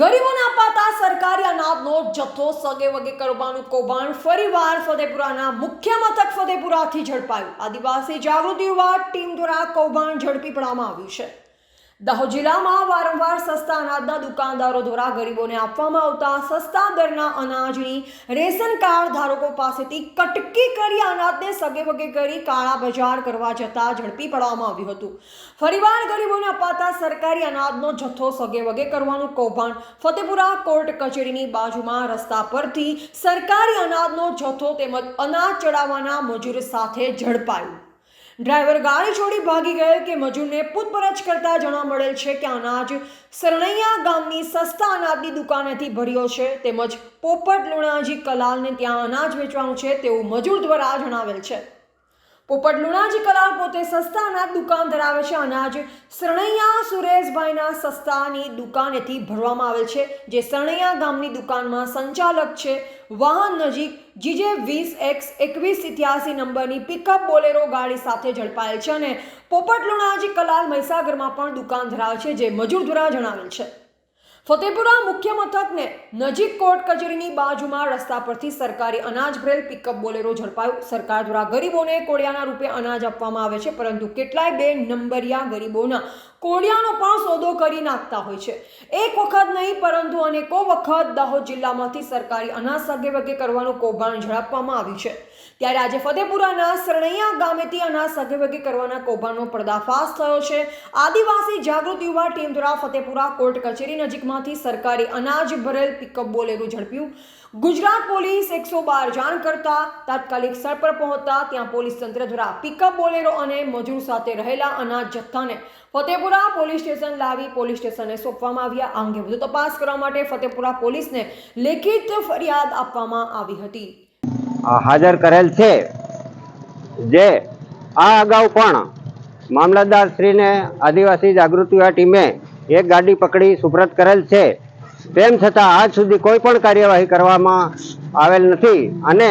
ગરીબોને અપાતા સરકારી અનાજનો જથ્થો સગે વગે કરવાનું કૌભાંડ ફરીવાર ફતેપુરાના મુખ્ય મથક ફતેપુરાથી ઝડપાયું. આદિવાસી જાગૃતિ યુવા ટીમ દ્વારા કૌભાંડ ઝડપી પડવામાં આવ્યું છે. દાહોદ જિલ્લામાં વારંવાર સસ્તા અનાજના દુકાનદારો દ્વારા ગરીબોને આપવામાં આવતા સસ્તા દરના અનાજની રેશન કાર્ડ ધારકો પાસેથી કટકી કરી અનાજને સગે વગે કરી કાળા બજાર કરવા જતા ઝડપી પાડવામાં આવ્યું હતું. ફરીવાર ગરીબોને અપાતા સરકારી અનાજનો જથ્થો સગે વગે કરવાનું કૌભાંડ ફતેપુરા કોર્ટ કચેરીની બાજુમાં રસ્તા પરથી સરકારી અનાજનો જથ્થો તેમજ અનાજ ચડાવવાના મજૂર સાથે ઝડપાયું. ડ્રાઈવર ગાડી છોડી ભાગી ગયેલ કે મજૂરને પૂછપરછ કરતા જાણવા મળેલ છે કે અનાજ સરણૈયા ગામની સસ્તા અનાજની દુકાનેથી ભર્યો છે તેમજ પોપટ લુણાજી કલાલને ત્યાં અનાજ વેચવાનું છે તેવું મજૂર દ્વારા જણાવેલ છે. પોપટ લુણાજી કલાલ પોતે સસ્તા અનાજ દુકાન ધરાવે છે અનાજ શરણૈયા સુરેશભાઈના સસ્તાની દુકાનેથી ભરવામાં આવેલ છે, જે શરણૈયા ગામની દુકાનમાં સંચાલક છે. વાહન નજીક જીજે વીસ એક્સ એકવીસ ઇત્યાસી નંબરની પિકઅપ બોલેરો ગાડી સાથે ઝડપાયેલ છે અને પોપટ લુણાજી કલાલ મહીસાગરમાં પણ દુકાન ધરાવે છે, જે મજૂર દ્વારા જણાવેલ છે. ફતેપુરા મુખ્ય મથકને નજીક કોર્ટ કચેરીની બાજુમાં રસ્તા પરથી સરકારી અનાજ ભરેલ પિકઅપ બોલેરો ઝડપાયું. સરકાર દ્વારા ગરીબોને કોડિયાના રૂપે અનાજ આપવામાં આવે છે, પરંતુ કેટલાય બે નંબરિયા ગરીબોના કોડિયાનો પણ સોદો કરી નાખતા હોય છે. એક વખત નહીં, પરંતુ અનેકો વખત દાહોદ જિલ્લામાંથી સરકારી અનાજ સગે વગે કરવાનું કૌભાંડ ઝડપવામાં આવ્યું છે. ત્યારે આજે ફતેપુરાના સરણૈયા ગામેથી અનાજ સગે વગે કરવાના કૌભાંડનો પર્દાફાશ થયો છે. આદિવાસી જાગૃત યુવા ટીમ દ્વારા ફતેપુરા કોર્ટ કચેરી નજીકમાંથી સરકારી અનાજ ભરેલ પિકઅપ બોલેરું ઝડપ્યું. ગુજરાત પોલીસ એકસો બાર જાણ કરતા તાત્કાલિક સ્થળ પર પહોંચતા ત્યાં પોલીસ તંત્ર દ્વારા પિકઅપ બોલેરો અને મજૂર સાથે રહેલા અનાજ જથ્થાને ફતેપુરા પોલીસ સ્ટેશન લાવી પોલીસ સ્ટેશને સોંપવામાં આવ્યા આ અંગે વધુ તપાસ કરવા માટે ફતેપુરા પોલીસને લેખિત ફરિયાદ આપવામાં આવી હતી. હાજર કરેલ છે જે આ અગાઉ પણ મામલતદાર શ્રીને આદિવાસી જાગૃતિ ટીમે એક ગાડી પકડી સુપ્રત કરેલ છે. તેમ છતાં આજ સુધી કોઈ પણ કાર્યવાહી કરવામાં આવેલ નથી અને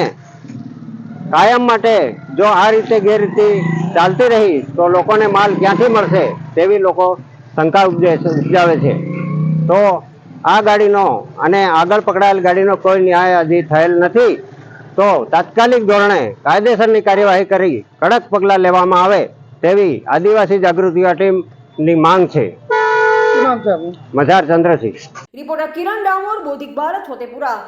કાયમ માટે જો આ રીતે ગેરરીતિ ચાલતી રહી તો લોકોને માલ ક્યાંથી મળશે તેવી લોકો શંકા ઉપજાવે છે. તો આ ગાડીનો અને આગળ પકડાયેલ ગાડીનો કોઈ ન્યાય હજી થયેલ નથી. તો તાત્કાલિક ધોરણે કાયદેસરની કાર્યવાહી કરી કડક પગલાં લેવામાં આવે તેવી આદિવાસી જાગૃતિ ટીમની માંગ છે. મજાર ચંદ્રસિંહ. રિપોર્ટર કિરણ ડામોર બોધિક ભારત ફતેપુરા